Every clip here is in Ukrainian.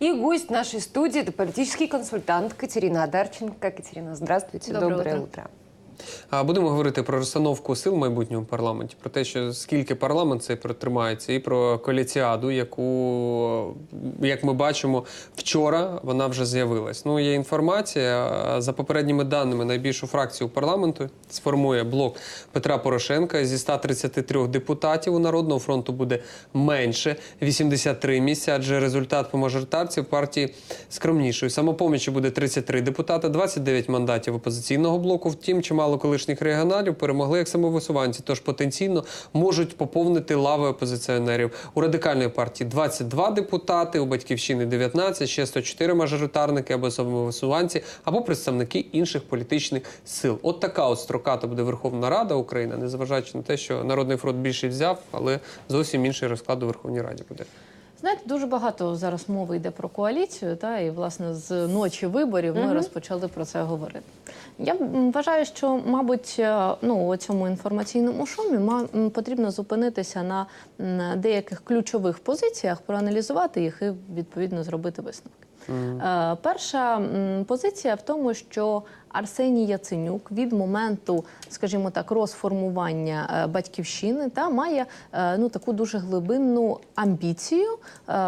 И гость нашей студии – это политический консультант Катерина Адарченко. Катерина, здравствуйте, Доброе доброе, утро. утро. Будемо говорити про розстановку сил в майбутньому парламенті, про те, що скільки парламент цей протримається, і про коаліціаду, яку, як ми бачимо, вчора вона вже з'явилась. Ну, є інформація. За попередніми даними, найбільшу фракцію парламенту сформує блок Петра Порошенка. Зі 133 депутатів у Народного фронту буде менше 83 місця, адже результат по мажоритарці в партії скромніший. Самопомічі буде 33 депутати, 29 мандатів опозиційного блоку. Втім, чимало колишніх регіоналів перемогли як самовисуванці, тож потенційно можуть поповнити лави опозиціонерів. У радикальної партії 22 депутати, у батьківщини 19, ще 104 мажоритарники або самовисуванці, або представники інших політичних сил. От така от строката буде Верховна Рада України, незважаючи на те, що Народний фронт більше взяв, але зовсім інший розклад у Верховній Раді буде. Знаєте, дуже багато зараз мови йде про коаліцію, та і власне з ночі виборів ми розпочали про це говорити. Я вважаю, що, мабуть, е, ну у цьому інформаційному шумі потрібно зупинитися на м, деяких ключових позиціях, проаналізувати їх і відповідно зробити висновки. Е, Перша позиція в тому, що Арсеній Яценюк від моменту, скажімо так, розформування е, батьківщини та має е, ну таку дуже глибинну амбіцію,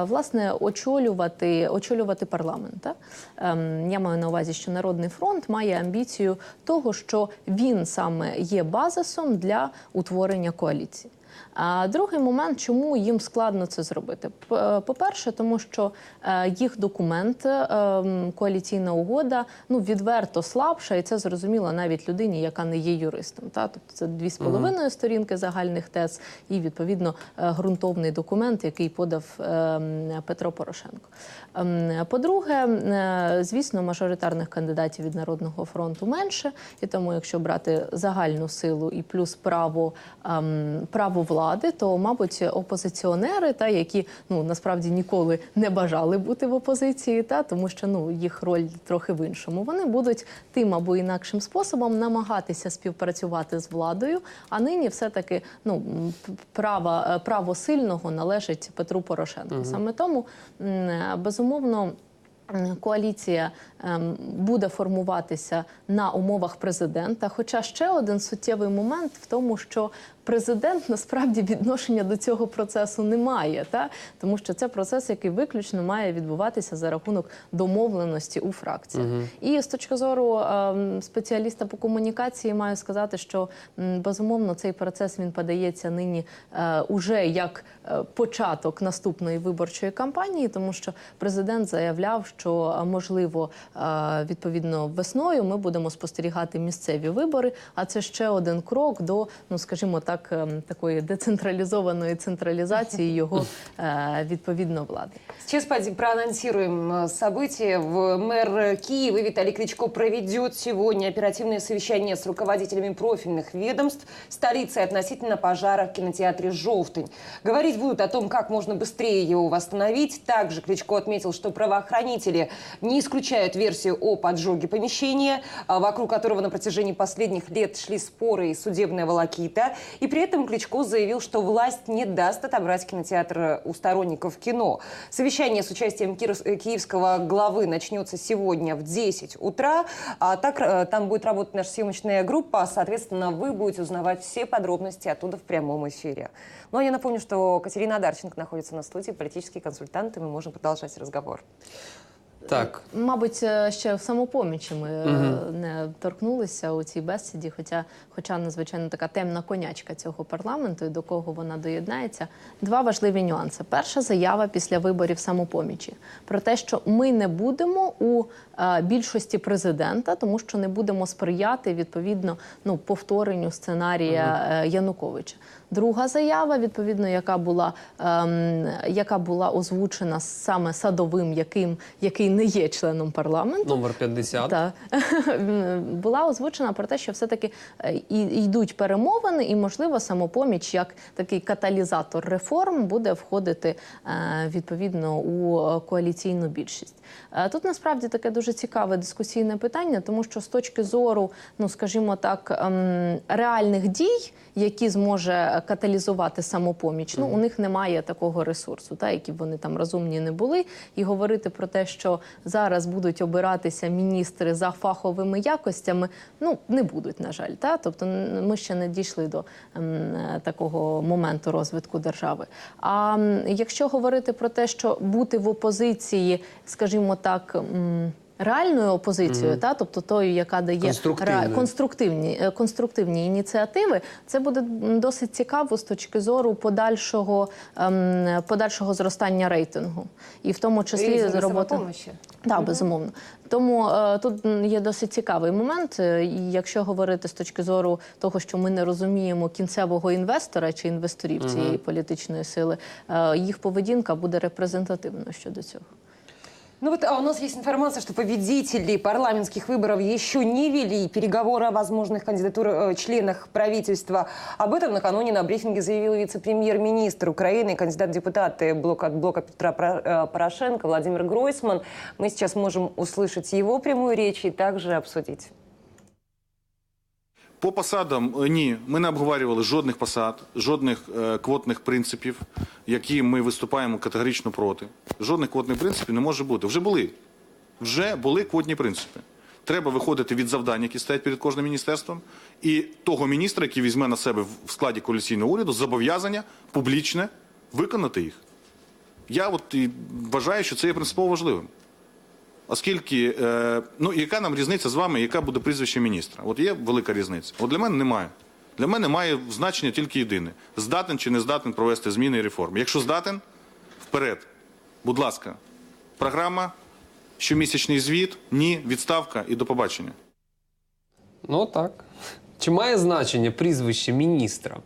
власне, очолювати, очолювати парламент. Та? Ем, Я маю на увазі, що Народний фронт має амбіцію того, що він саме є базисом для утворення коаліції. А другий момент, чому їм складно це зробити? Е, По-перше, тому що е, їх документ, е, коаліційна угода, ну відверто слабша, і це зрозуміло навіть людині, яка не є юристом. Та тобто це дві з половиною сторінки загальних тез, і відповідно ґрунтовний документ, який подав Петро Порошенко. Ем, По-друге, звісно, мажоритарних кандидатів від Народного фронту менше, і тому, якщо брати загальну силу і плюс право, ем, право влади, то, мабуть, опозиціонери, та які ну насправді ніколи не бажали бути в опозиції, та тому що ну їх роль трохи в іншому. Вони будуть тим або інакшим способом намагатися співпрацювати з владою. А нині все таки ну м, право, е, право сильного належить Петру Порошенку. Саме тому безумовно. Коаліція ем, буде формуватися на умовах президента. Хоча ще один суттєвий момент в тому, що президент насправді відношення до цього процесу не має, та тому що це процес, який виключно має відбуватися за рахунок домовленості у фракціях. І з точки зору ем, спеціаліста по комунікації, маю сказати, що м, безумовно цей процес він подається нині е, уже як е, початок наступної виборчої кампанії, тому що президент заявляв, що е, можливо е, відповідно весною ми будемо спостерігати місцеві вибори. А це ще один крок до, ну скажімо так, ем, такої децентралізованої централізації його е, відповідно влади. Сейчас поди- проанонсируем э, события. В мэр Киева Виталий Кличко проведет сегодня оперативное совещание с руководителями профильных ведомств столицы относительно пожара в кинотеатре «Желтынь». Говорить будут о том, как можно быстрее его восстановить. Также Кличко отметил, что правоохранители не исключают версию о поджоге помещения, а, вокруг которого на протяжении последних лет шли споры и судебная волокита. И при этом Кличко заявил, что власть не даст отобрать кинотеатр у сторонников кино. Совещание с участием э, киевского главы начнется сегодня в 10 утра. А так э, там будет работать наша съемочная группа. Соответственно, вы будете узнавать все подробности оттуда в прямом эфире. Ну, а я напомню, что Катерина Адарченко находится на студии, политический консультант, и мы можем продолжать разговор. Так, Мабуть, е, ще в самопомічі ми е, не торкнулися у цій бесіді, хоча, хоча надзвичайно така темна конячка цього парламенту і до кого вона доєднається. Два важливі нюанси. Перша заява після виборів самопомічі про те, що ми не будемо у е, більшості президента, тому що не будемо сприяти відповідно ну повторенню сценарія е, Януковича. Друга заява, відповідно, яка була, ем, яка була озвучена саме садовим, яким який не є членом парламенту. номер 50. Та була озвучена про те, що все-таки е, і- йдуть перемовини, і можливо самопоміч як такий каталізатор реформ буде входити е, відповідно у коаліційну більшість. Е, Тут насправді таке дуже цікаве дискусійне питання, тому що з точки зору, ну скажімо так, ем, реальних дій, які зможе каталізувати самопоміч. Ну у них немає такого ресурсу, та які б вони там розумні не були. І говорити про те, що зараз будуть обиратися міністри за фаховими якостями, ну не будуть, на жаль. Та тобто ми ще не дійшли до ем, такого моменту розвитку держави. А м, якщо говорити про те, що бути в опозиції, скажімо так. м, Реальною опозицією, та тобто тою, яка дає ра- конструктивні, е, конструктивні ініціативи, це буде досить цікаво з точки зору подальшого, ем, подальшого зростання рейтингу, і в тому числі з роботи. Так, безумовно. Тому е, тут є досить цікавий момент. е, І якщо говорити з точки зору того, що ми не розуміємо кінцевого інвестора чи інвесторів цієї політичної сили, е, їх поведінка буде репрезентативною щодо цього. Ну вот а у нас есть информация, что победители парламентских выборов еще не вели переговоры о возможных кандидатурах э, членах правительства. Об этом накануне на брифинге заявил вице-премьер-министр Украины, кандидат депутаты блока, от блока Петра э, Порошенко Владимир Гройсман. Мы сейчас можем услышать его прямую речь и также обсудить. По посадам е, ні, ми не обговорювали жодних посад, жодних е, квотних принципів, які ми виступаємо категорично проти. Жодних квотних принципів не може бути. Вже були. Вже були квотні принципи. Треба виходити від завдань, які стоять перед кожним міністерством, і того міністра, який візьме на себе в складі коаліційного уряду, зобов'язання публічне виконати їх. Я от і вважаю, що це є принципово важливим. Оскільки, е, ну яка нам різниця з вами, яка буде прізвище міністра? От є велика різниця. От для мене немає. Для мене має значення тільки єдине: здатен чи не здатен провести зміни і реформи. Якщо здатен, вперед. Будь ласка, програма, щомісячний звіт, ні, відставка і до побачення. Ну так. Чи має значення прізвище міністра?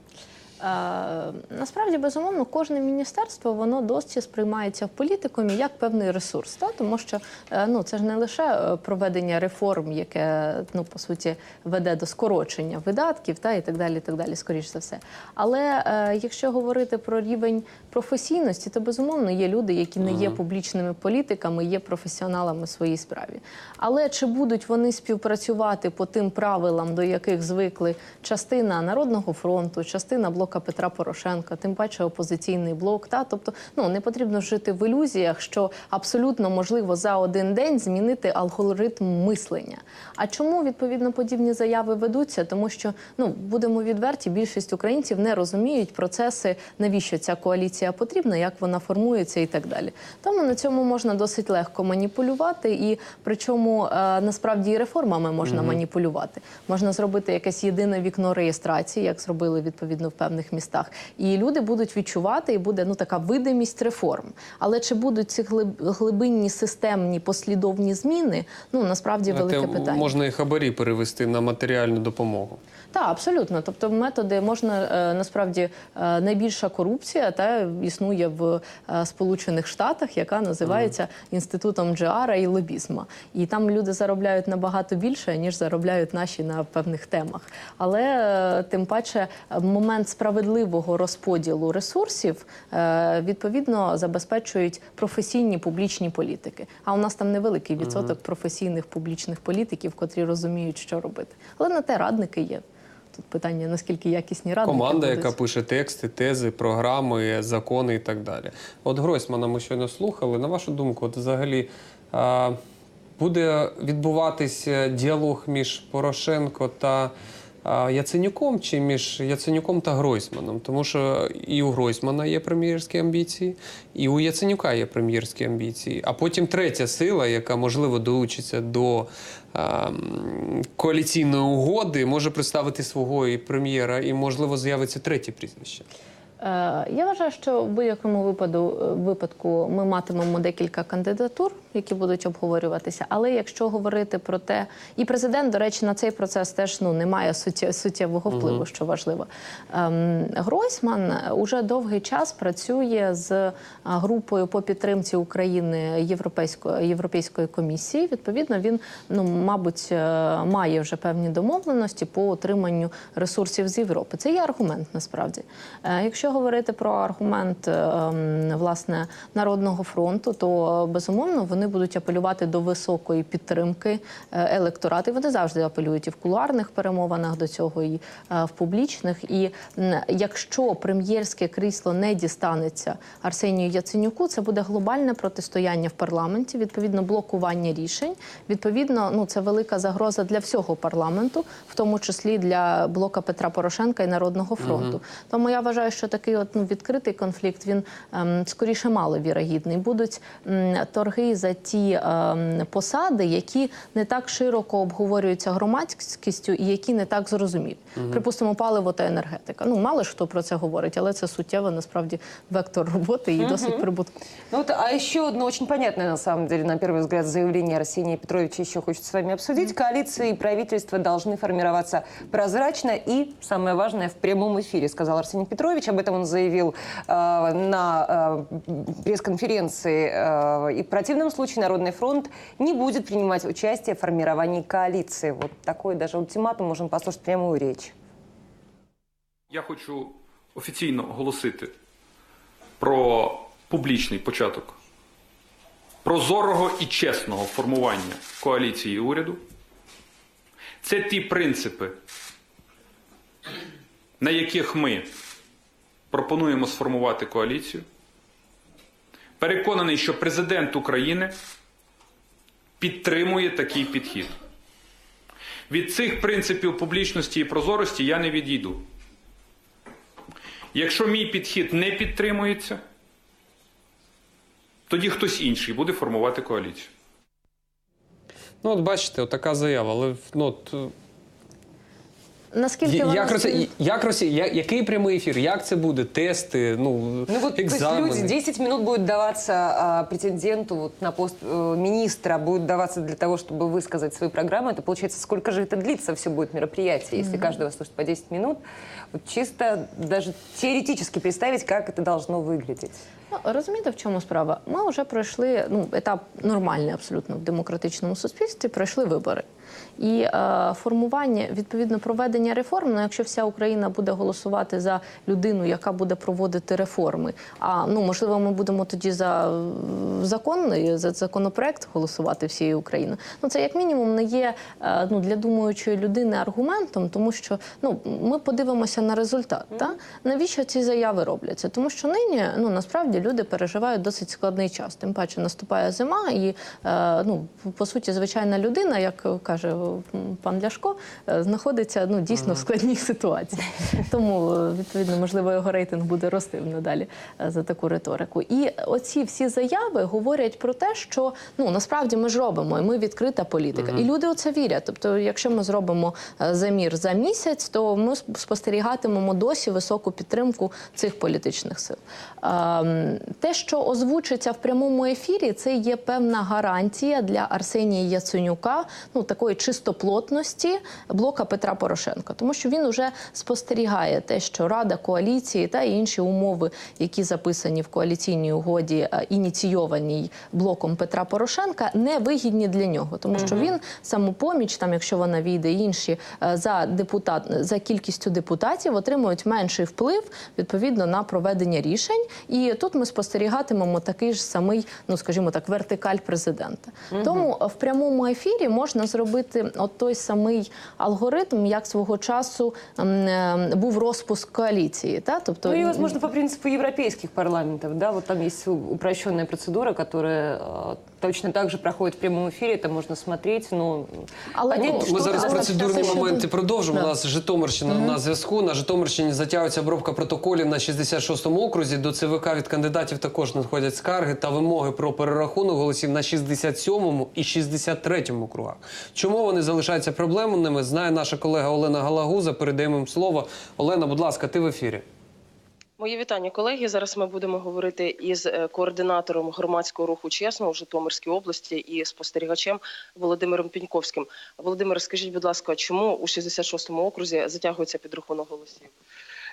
Насправді, безумовно, кожне міністерство воно досі сприймається в політикумі як певний ресурс, та? тому що е, ну, це ж не лише е, проведення реформ, яке ну, по суті веде до скорочення видатків та, і так далі, і так далі, скоріш за все. Але е, якщо говорити про рівень професійності, то безумовно є люди, які не є публічними політиками, є професіоналами в своїй справі. Але чи будуть вони співпрацювати по тим правилам, до яких звикли частина Народного фронту, частина блока Петра Порошенка, тим паче опозиційний блок. Та тобто, ну не потрібно жити в ілюзіях, що абсолютно можливо за один день змінити алгоритм мислення. А чому відповідно подібні заяви ведуться? Тому що ну будемо відверті, більшість українців не розуміють процеси, навіщо ця коаліція потрібна, як вона формується і так далі. Тому на цьому можна досить легко маніпулювати, і причому е, насправді і реформами можна маніпулювати. Можна зробити якесь єдине вікно реєстрації, як зробили відповідно в певних містах, і люди будуть відчувати, і буде ну така видимість реформ. Але чи будуть ці глибинні системні послідовні зміни? Ну насправді велике Те, питання. Можна і хабарі перевести на матеріальну допомогу. Так, абсолютно. Тобто, методи можна е, насправді е, найбільша корупція та існує в е, Сполучених Штатах, яка називається інститутом Джеара і лобізма. І там люди заробляють набагато більше ніж заробляють наші на певних темах. Але тим паче момент справедливого розподілу ресурсів відповідно забезпечують професійні публічні політики. А у нас там невеликий відсоток професійних публічних політиків, котрі розуміють, що робити. Але на те радники є. Тут питання наскільки якісні радники Команда, будуть. яка пише тексти, тези, програми, закони і так далі. От Гройсмана ми щойно слухали. На вашу думку, от взагалі а, буде відбуватися діалог між Порошенко та а, Яценюком чи між Яценюком та Гройсманом? Тому що і у Гройсмана є прем'єрські амбіції, і у Яценюка є прем'єрські амбіції. А потім третя сила, яка можливо долучиться до коаліційної угоди, може представити свого і прем'єра, і можливо з'явиться третє прізвище. Е, Я вважаю, що в будь-якому випаду, е, випадку ми матимемо декілька кандидатур, які будуть обговорюватися. Але якщо говорити про те, і президент, до речі, на цей процес теж ну не має суттє- суттєвого впливу, що важливо. Ем, Гройсман уже довгий час працює з е, групою по підтримці України Європейської європейської комісії. Відповідно, він ну мабуть має вже певні домовленості по отриманню ресурсів з Європи. Це є аргумент насправді. Якщо якщо говорити про аргумент е, власне народного фронту, то е, безумовно вони будуть апелювати до високої підтримки е, електорату. І Вони завжди апелюють і в кулуарних перемовинах до цього, і в публічних. І якщо прем'єрське крісло не дістанеться Арсенію Яценюку, це буде глобальне протистояння в парламенті, відповідно блокування рішень. Відповідно, ну це велика загроза для всього парламенту, в тому числі для блока Петра Порошенка і Народного фронту. Тому я вважаю, що такий от ну відкритий конфлікт він ем, скоріше маловірогідний. Будуть м, торги за ті ем, посади, які не так широко обговорюються громадськістю і які не так зрозумілі. Припустимо, паливо та енергетика. Ну мало ж хто про це говорить, але це суттєво насправді вектор роботи і досить прибутково. Ну вот, а еще одно очень понятное, на самом деле, на первый взгляд, заявление Арсения Петровича еще хочет с вами обсудить. Коалиции и правительство должны формироваться прозрачно и, самое важное, в прямом эфире, сказал Арсений Петрович. Об этом он заявил э, на э, пресс-конференции. Э, и в противном случае Народный фронт не будет принимать участие в формировании коалиции. Вот такой даже ультиматум можем послушать прямую речь. Я хочу офіційно оголосити про публічний початок прозорого і чесного формування коаліції і уряду. Це ті принципи, на яких ми пропонуємо сформувати коаліцію. Переконаний, що президент України підтримує такий підхід. Від цих принципів публічності і прозорості я не відійду. Якщо мій підхід не підтримується, тоді хтось інший буде формувати коаліцію. Ну, от бачите, от така заява. Але ну, от, Наскільки я- вона як, Росі... сильно- як Росі... я- який прямий ефір? Як це буде? Тести, ну, Ну вот, то есть екзамени? люди, 10 минут будет даваться а, претенденту вот, на пост э, министра, будет даваться для того, чтобы высказать свою программу. Это получается, сколько же это длится все будет мероприятие, если каждого слушать по 10 минут. Вот чисто даже теоретически представить, как это должно выглядеть. Ну, розумієте, в чому справа? Ми вже пройшли ну, етап нормальний абсолютно в демократичному суспільстві, пройшли вибори. І е, формування, відповідно, проведення реформ, ну, якщо вся Україна буде голосувати за людину, яка буде проводити реформи, а ну, можливо, ми будемо тоді за е, законний, за законопроект голосувати всією Україною. Ну, це як мінімум не є е, ну, для думаючої людини аргументом, тому що ну, ми подивимося на результат. Та? Навіщо ці заяви робляться? Тому що нині ну, насправді люди переживають досить складний час. Тим паче наступає зима, і е, ну, по суті, звичайна людина, як каже пан Ляшко, е, знаходиться ну, дійсно в складній ситуації. Тому, е, відповідно, можливо, його рейтинг буде рости надалі е, за таку риторику. І оці всі заяви говорять про те, що ну насправді ми ж робимо, і ми відкрита політика. І люди у це вірять. Тобто, якщо ми зробимо е, замір за місяць, то ми сп- спостерігатимемо досі високу підтримку цих політичних сил. Те, що озвучиться в прямому ефірі, це є певна гарантія для Арсенія Яценюка, ну такої чистоплотності блока Петра Порошенка, тому що він уже спостерігає те, що Рада коаліції та інші умови, які записані в коаліційній угоді, е, ініційованій блоком Петра Порошенка, не вигідні для нього, тому що він самопоміч, там, якщо вона війде, інші е, за депутат за кількістю депутатів отримують менший вплив відповідно на проведення рішень. І тут ми спостерігатимемо такий ж самий, ну скажімо так, вертикаль президента. Тому в прямому ефірі можна зробити от той самий алгоритм, як свого часу м, е, був розпуск коаліції. Та? Тобто, Ну и, возможно, по принципу европейских парламентов, да, вот там есть упрощенная процедура, которая э, точно так же проходит в прямом эфире, это можно смотреть, но Але, понять, ну, что Ми зараз это- процедурні це ще моменти до- продовжимо. Да. У нас Житомирщина на зв'язку. На Житомирщині затягується обробка протоколів на 66-му окрузі. До ЦВК від кандидатів також надходять скарги та вимоги про перерахунок голосів на 67-му і 63-му округах. Чому вони залишаються проблемними? Знає наша колега Олена Галагуза. Передаємо їм слово. Олена, будь ласка, ти в ефірі. Мої вітання, колеги. Зараз ми будемо говорити із е, координатором громадського руху чесно у Житомирській області і спостерігачем Володимиром Піньковським. Володимир, скажіть, будь ласка, чому у 66-му окрузі затягується підрахунок голосів?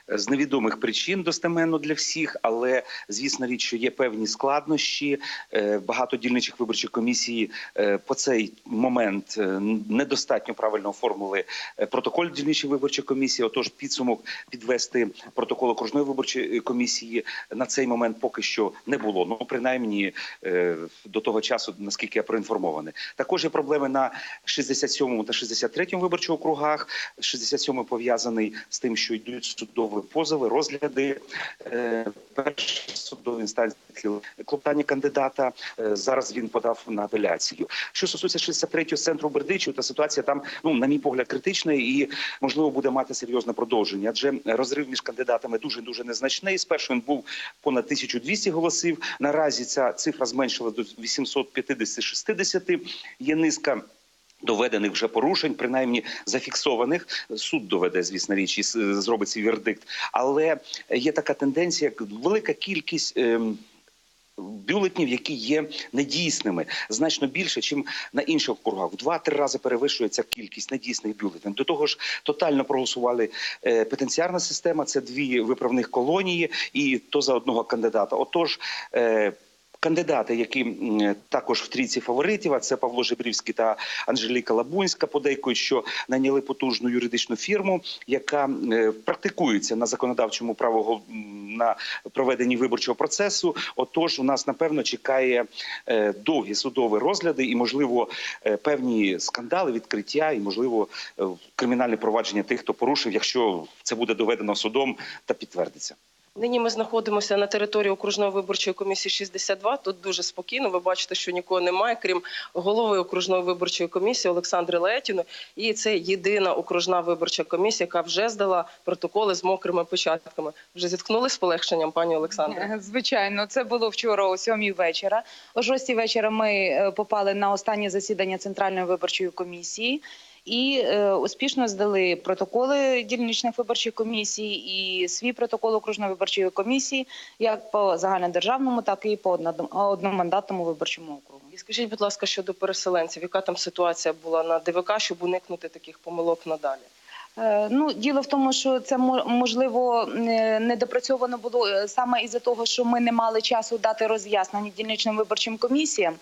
З невідомих причин достеменно для всіх, але звісно річ, що є певні складнощі. Е, Багато дільничих виборчих комісій е, по цей момент е, недостатньо правильно оформили е, протокол дільничої виборчої комісії. Отож, підсумок підвести протокол окружної виборчої комісії на цей момент поки що не було. Ну принаймні до того часу, наскільки я проінформований. Також є проблеми на 67 та 63 виборчих округах. 67 пов'язаний з тим, що йдуть судові позови, розгляди е, першої судової інстанції клопотання кандидата. Е, зараз він подав на апеляцію. Що стосується 63-го центру Бердичів, та ситуація там, ну на мій погляд, критична і можливо буде мати серйозне продовження. Адже розрив між кандидатами дуже дуже незначний. Спершу він був понад 1200 голосів. Наразі ця цифра зменшилась до 850-60. Є низка. Доведених вже порушень, принаймні зафіксованих, суд доведе, звісно річ, і зробить свій вердикт. Але є така тенденція, як велика кількість. ем, Бюлетнів, які є недійсними, значно більше, ніж на інших округах. В два-три рази перевищує ця кількість недійсних бюлетенів. До того ж, тотально проголосували е, петенціарна система. Це дві виправних колонії, і то за одного кандидата. Отож. Е, Кандидати, які також в трійці фаворитів, а це Павло Жебрівський та Анжеліка Лабунська, подейкують, що наняли потужну юридичну фірму, яка е, практикується на законодавчому правого на проведенні виборчого процесу. Отож, у нас напевно чекає е, довгі судові розгляди і, можливо, е, певні скандали, відкриття, і можливо кримінальне провадження тих, хто порушив, якщо це буде доведено судом та підтвердиться. Нині ми знаходимося на території окружної виборчої комісії 62. Тут дуже спокійно. Ви бачите, що нікого немає, крім голови окружної виборчої комісії Олександри Летіни. І це єдина окружна виборча комісія, яка вже здала протоколи з мокрими початками. Вже зіткнули з полегшенням, пані Олександре? Е, Звичайно, це було вчора о сьомій вечора. О шостій вечора ми е, попали на останнє засідання Центральної виборчої комісії. І е, успішно здали протоколи дільничних виборчих комісій і свій протокол окружної виборчої комісії, як по загальнодержавному, так і по одно- одномандатному виборчому округу. І скажіть, будь ласка, щодо переселенців, яка там ситуація була на ДВК, щоб уникнути таких помилок надалі? Е, Ну, діло в тому, що це мо- можливо недопрацьовано було е, саме із-за того, що ми не мали часу дати роз'яснення дільничним виборчим комісіям.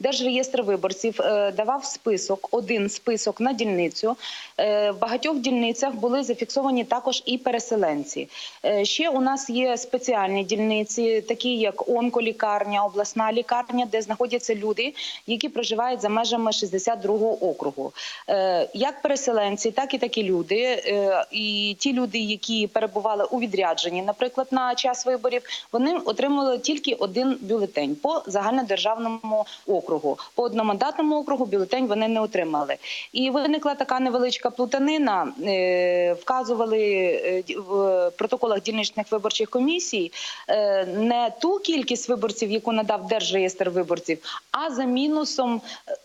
Держреєстр виборців е, давав список, один список на дільницю. Е, В багатьох дільницях були зафіксовані також і переселенці. Е, Ще у нас є спеціальні дільниці, такі як онколікарня, обласна лікарня, де знаходяться люди, які проживають за межами 62-го округу. Е, Як переселенці, так і такі люди. Е, І ті люди, які перебували у відрядженні, наприклад, на час виборів, вони отримали тільки один бюлетень по загальнодержавному округу. По одномандатному округу бюлетень вони не отримали. І виникла така невеличка плутанина. Е, Вказували е, в протоколах дільничних виборчих комісій не ту кількість виборців, яку надав Держреєстр виборців, а за мінусом.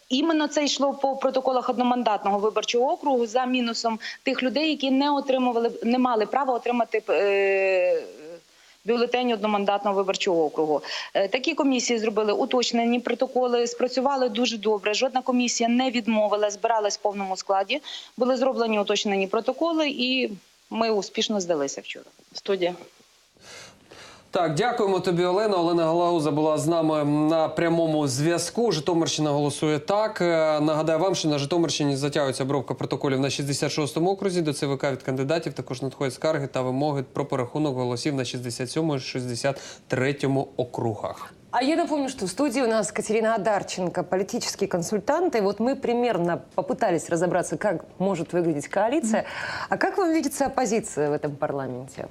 Іменно це йшло по протоколах одномандатного виборчого округу за мінусом тих людей, які не отримували, не мали права отримати е, бюлетень одномандатного виборчого округу. Е, Такі комісії зробили уточнені протоколи, спрацювали дуже добре. Жодна комісія не відмовила, збиралась в повному складі. Були зроблені уточнені протоколи, і ми успішно здалися вчора. Студія. Так, дякуємо тобі, Олена. Олена Галауза була з нами на прямому зв'язку. Житомирщина голосує так. Е, Нагадаю вам, що на Житомирщині затягується обробка протоколів на 66-му окрузі. До ЦВК від кандидатів також надходять скарги та вимоги про порахунок голосів на 67-му і 63-му округах. А я напомню, что в студии у нас Катерина Адарченко, политический консультант. И вот мы примерно попытались разобраться, как может выглядеть коалиция. А как вам видится оппозиция в этом парламенте?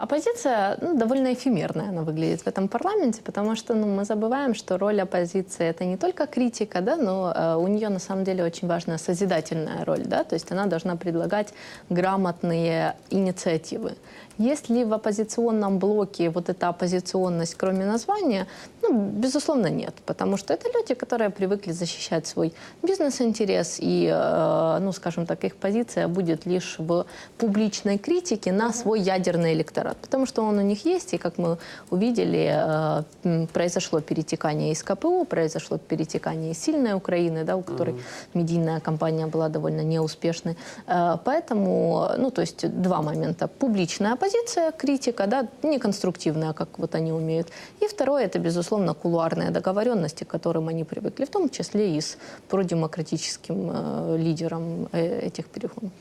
Оппозиция ну, довольно эфемерная она выглядит в этом парламенте, потому что ну, мы забываем, что роль оппозиции это не только критика, да, но э, у нее на самом деле очень важная созидательная роль, да, то есть она должна предлагать грамотные инициативы. Есть ли в оппозиционном блоке вот эта оппозиционность, кроме названия? Ну, безусловно, нет. Потому что это люди, которые привыкли защищать свой бизнес-интерес. И, э, ну, скажем так, их позиция будет лишь в публичной критике на свой ядерный электорат. Потому что он у них есть, и, как мы увидели, э, произошло перетекание из КПУ, произошло перетекание из сильной Украины, да, у которой медийная кампания была довольно неуспешной. Э, Поэтому, ну, то есть два момента. Публичная оппозиция, критика, да, неконструктивная, как вот они умеют. И второе, это, безусловно, кулуарные договоренности, к которым они привыкли, в том числе и с продемократическим э, лидером э, этих переходов.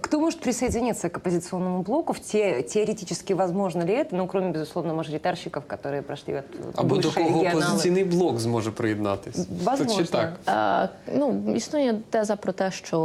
Кто может присоединиться к оппозиционному блоку? В те, теоретически возможно ли это? Ну, кроме, безусловно, мажоритарщиков, которые прошли от Або до бывшие кого регионалы. опозиційний блок зможе приєднатись? Возможно. Чи так? Е, Ну, існує теза про те, що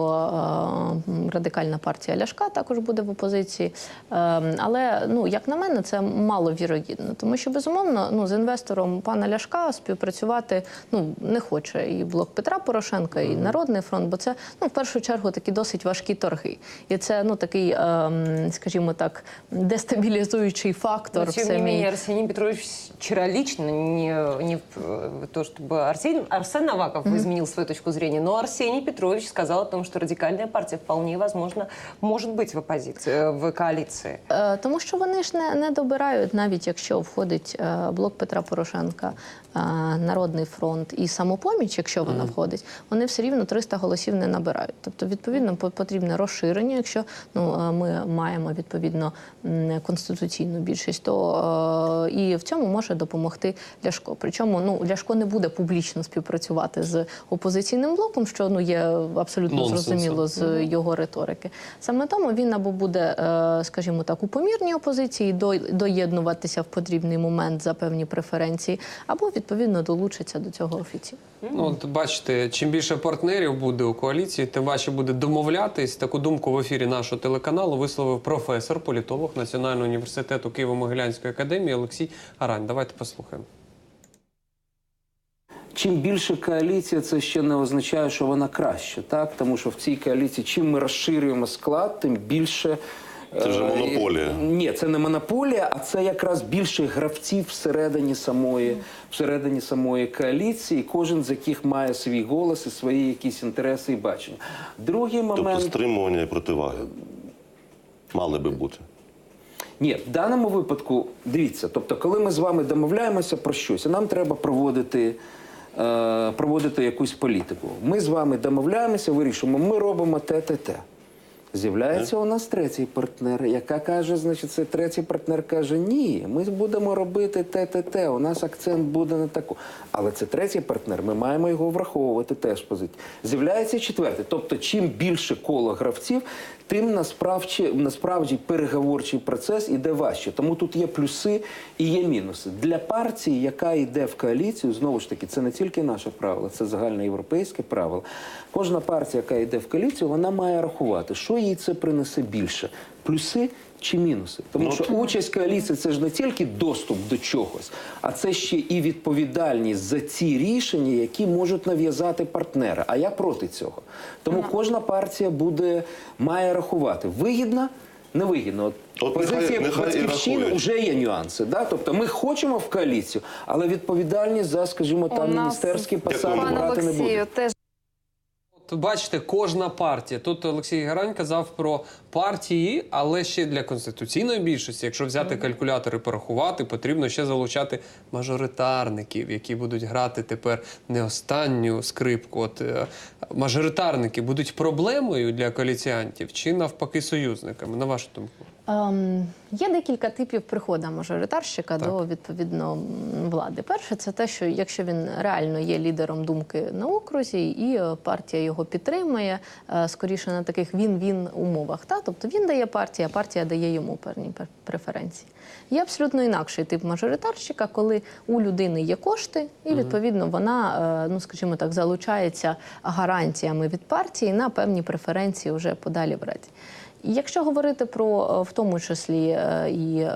е, м, радикальна партія Ляшка також буде в опозиції. Е, але, ну, як на мене, це маловірогідно. Тому що, безумовно, ну, з інвестором пана Ляшка співпрацювати ну, не хоче і блок Петра Порошенка, і Народний фронт, бо це ну, в першу чергу такі досить важкі торги. І це ну, такий, е, м, скажімо так, дестабілізуючий фактор. Но, в тем не самій- менее, Арсений Петрович вчера лично, не, не в э, то, чтобы Арсений, Арсен Аваков изменил свою точку зрения, но Арсений Петрович сказал о том, что радикальная партия вполне возможно может быть в оппозиции, э, в коалиции. Е, Тому що вони ж не, не добирають, навіть якщо входить е, блок Петра Порошенка, е, Народний фронт і самопоміч, якщо вона входить, вони все рівно 300 голосів не набирають. Тобто, відповідно, по- потрібне розширення. Якщо ну е, ми маємо відповідно конституційну більшість, то е, і в цьому може допомогти Ляшко. Причому ну Ляшко не буде публічно співпрацювати з опозиційним блоком, що ну є абсолютно Нонсенсом. зрозуміло з його риторики. Саме тому він або буде, е, скажімо так, у помірній опозиції до- доєднуватися в потрібний момент за певні преференції, або відповідно долучиться до цього офіційно. Ну, от бачите, чим більше партнерів буде у коаліції, тим важче буде домовлятись. Таку думку в ефірі нашого телеканалу висловив професор, політолог Національного університету Києво-Могилянської академії Олексій Арань. Давайте послухаємо. Чим більше коаліція, це ще не означає, що вона краще, так? Тому що в цій коаліції, чим ми розширюємо склад, тим більше. Це вже е, монополія. Ні, це не монополія, а це якраз більше гравців всередині самої, всередині самої коаліції, кожен з яких має свій голос і свої якісь інтереси і бачення. Другий Тобто стримування і противаги мали би бути. Ні, в даному випадку дивіться, тобто, коли ми з вами домовляємося про щось, і нам треба проводити, е, проводити якусь політику. Ми з вами домовляємося, вирішимо, ми робимо те, те, те. З'являється у нас третій партнер, яка каже, значить, це третій партнер каже: ні, ми будемо робити те, те, те. У нас акцент буде на таку. Але це третій партнер, ми маємо його враховувати теж позицію. З'являється четвертий. Тобто, чим більше коло гравців, тим насправді, насправді переговорчий процес іде важче. Тому тут є плюси і є мінуси. Для партії, яка йде в коаліцію, знову ж таки, це не тільки наше правило, це загальноєвропейське правило. Кожна партія, яка йде в коаліцію, вона має рахувати, що їй це принесе більше. Плюси чи мінуси? Тому Ну, що участь коаліції це ж не тільки доступ до чогось, а це ще і відповідальність за ці рішення, які можуть нав'язати партнери. А я проти цього. Тому кожна партія буде має рахувати вигідна. Невигідно. От От позиція батьківщини вже є нюанси. Да? Тобто ми хочемо в коаліцію, але відповідальність за, скажімо, там міністерські посади брати не буде. Олексію, бачите, кожна партія. Тут Олексій Гарань казав про партії, але ще для конституційної більшості, якщо взяти калькулятор і порахувати, потрібно ще залучати мажоритарників, які будуть грати тепер не останню скрипку. От е, мажоритарники будуть проблемою для коаліціантів чи навпаки союзниками, на вашу думку? Ем, є декілька типів приходу мажоритарщика Так. до відповідно влади. Перше, це те, що якщо він реально є лідером думки на окрузі, і е, партія його підтримує, е, скоріше на таких він-він умовах. Та? Тобто він дає партії, а партія дає йому певні преференції. Є абсолютно інакший тип мажоритарщика, коли у людини є кошти, і відповідно вона, е, ну скажімо так, залучається гарантіями від партії на певні преференції вже подалі в раді. Якщо говорити про е, в тому числі е, і е,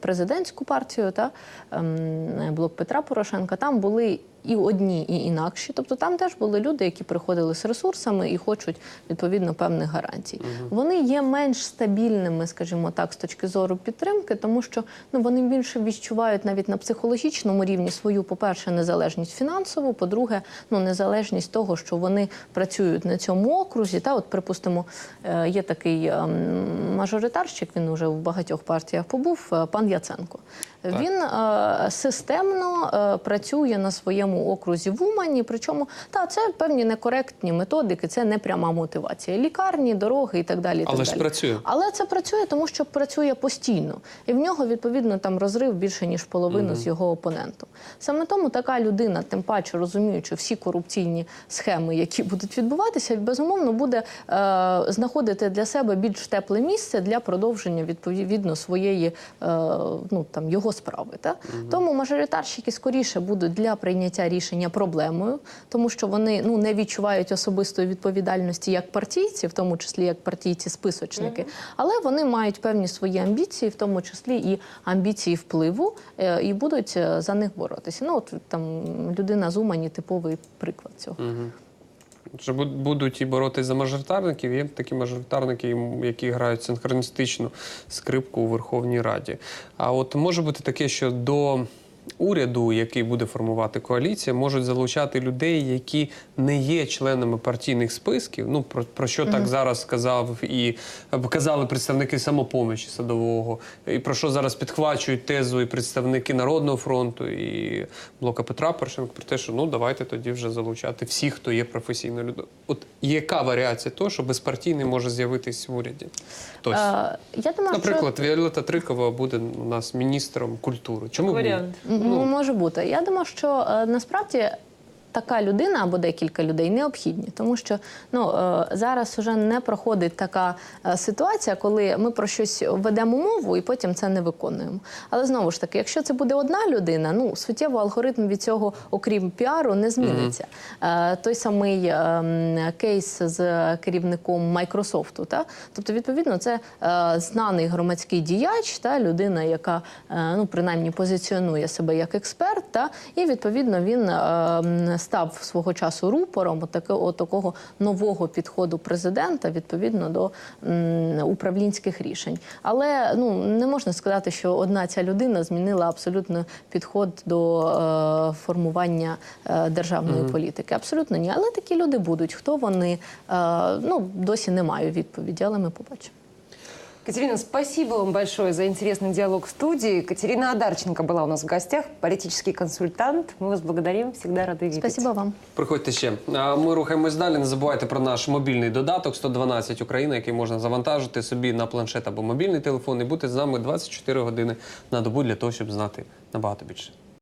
президентську партію, та ем, блок Петра Порошенка, там були і одні, і інакші. Тобто там теж були люди, які приходили з ресурсами і хочуть відповідно певних гарантій. Вони є менш стабільними, скажімо так, з точки зору підтримки, тому що ну вони більше відчувають навіть на психологічному рівні свою, по-перше, незалежність фінансову, по-друге, ну незалежність того, що вони працюють на цьому окрузі. Та от, припустимо, е, є такий ем, мажоритарщик, він уже в багатьох партіях побув, е, пан Яценко. Він е, системно е, працює на своєму окрузі в Умані. Причому та це певні некоректні методики, це не пряма мотивація. Лікарні, дороги і так далі. і Але так ж далі. працює. Але це працює, тому що працює постійно, і в нього відповідно там розрив більше ніж половину з його опонентом. Саме тому така людина, тим паче розуміючи всі корупційні схеми, які будуть відбуватися, безумовно буде е, знаходити для себе більш тепле місце для продовження відповідно своєї е, ну там його справи. Та тому мажоритарщики скоріше будуть для прийняття рішення проблемою, тому що вони ну не відчувають особистої відповідальності як партійці, в тому числі як партійці-списочники, але вони мають певні свої амбіції, в тому числі і амбіції впливу, е, і будуть е, за них боротися. Ну от там людина з Умані типовий приклад цього. Що буд- будуть і боротись за мажоритарників, є такі мажоритарники, які грають синхроністичну скрипку у Верховній Раді. А от може бути таке, що до уряду, який буде формувати коаліція, можуть залучати людей, які не є членами партійних списків. Ну про, про що так зараз сказав і е, казали представники самопомочі садового, і про що зараз підхвачують тезу і представники Народного фронту і блока Петра Порошенка про те, що ну давайте тоді вже залучати всіх, хто є професійною людиною. От яка варіація того, що безпартійний може з'явитись в уряді? Хтось. Е, я думаю, Наприклад, Віолета Трикова буде у нас міністром культури. Чому ні? Що ну, може бути. Я думаю, що е, насправді. Така людина або декілька людей необхідні, тому що ну е, зараз вже не проходить така е, ситуація, коли ми про щось ведемо мову і потім це не виконуємо. Але знову ж таки, якщо це буде одна людина, ну суттєво алгоритм від цього, окрім піару, не зміниться. Е, той самий е, кейс з керівником Майкрософту, та? Тобто, відповідно, це знаний громадський діяч, та? Людина, яка ну принаймні позиціонує себе як експерт, та? І відповідно він е, м, став свого часу рупором от такого нового підходу президента відповідно до управлінських рішень. Але ну не можна сказати, що одна ця людина змінила абсолютно підход до е, формування е, державної політики. Абсолютно ні. Але такі люди будуть. Хто вони? Е, ну досі не маю відповіді, але ми побачимо. Катерина, спасибо вам большое за интересный диалог в студии. Катерина Адарченко была у нас в гостях, политический консультант. Мы вас благодарим, всегда рады видеть. Спасибо вам. Приходьте ще. А Ми рухаємось далі. Не забувайте про наш мобільний додаток 112 Україна, який можна завантажити собі на планшет або мобільний телефон і бути з нами 24 години на добу для того, щоб знати набагато більше.